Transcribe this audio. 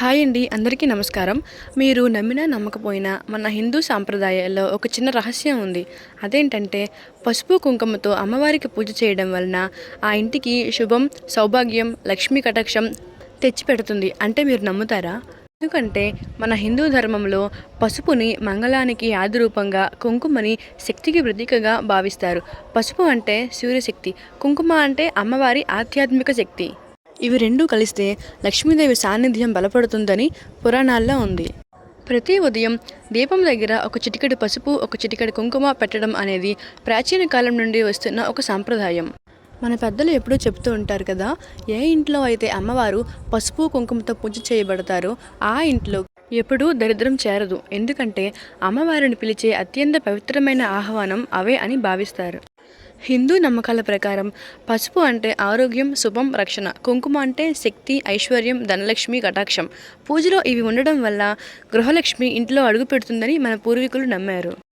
Hi అండి అందరికీ నమస్కారం. మీరు నమ్మినా నమ్మకపోయినా మన హిందూ సాంప్రదాయాల్లో ఒక చిన్న రహస్యం ఉంది. అదేంటంటే పసుపు కుంకుమతో అమ్మవారికి పూజ చేయడం వలన ఆ ఇంటికి శుభం సౌభాగ్యం లక్ష్మీ కటాక్షం తెచ్చిపెడుతుంది. అంటే మీరు నమ్ముతారా? ఎందుకంటే మన హిందూ ధర్మంలో పసుపుని మంగళానికి ఆదిరూపంగా కుంకుమని శక్తికి ప్రతీకగా భావిస్తారు. పసుపు అంటే సూర్యశక్తి కుంకుమ అంటే అమ్మవారి ఆధ్యాత్మిక శక్తి. ఇవి రెండూ కలిస్తే లక్ష్మీదేవి సాన్నిధ్యం బలపడుతుందని పురాణాల్లో ఉంది. ప్రతి ఉదయం దీపం దగ్గర ఒక చిటికెడు పసుపు ఒక చిటికెడు కుంకుమ పెట్టడం అనేది ప్రాచీన కాలం నుండి వస్తున్న ఒక సాంప్రదాయం. మన పెద్దలు ఎప్పుడూ చెప్తూ ఉంటారు కదా ఏ ఇంట్లో అయితే అమ్మవారు పసుపు కుంకుమతో పూజ చేయబడతారో ఆ ఇంట్లో ఎప్పుడూ దరిద్రం చేరదు. ఎందుకంటే అమ్మవారిని పిలిచే అత్యంత పవిత్రమైన ఆహ్వానం అవే అని భావిస్తారు. హిందూ నమ్మకాల ప్రకారం పసుపు అంటే ఆరోగ్యం శుభం రక్షణ. కుంకుమ అంటే శక్తి ఐశ్వర్యం ధనలక్ష్మి కటాక్షం. పూజలో ఇవి ఉండడం వల్ల గృహలక్ష్మి ఇంట్లో అడుగు పెడుతుందని మన పూర్వీకులు నమ్మారు.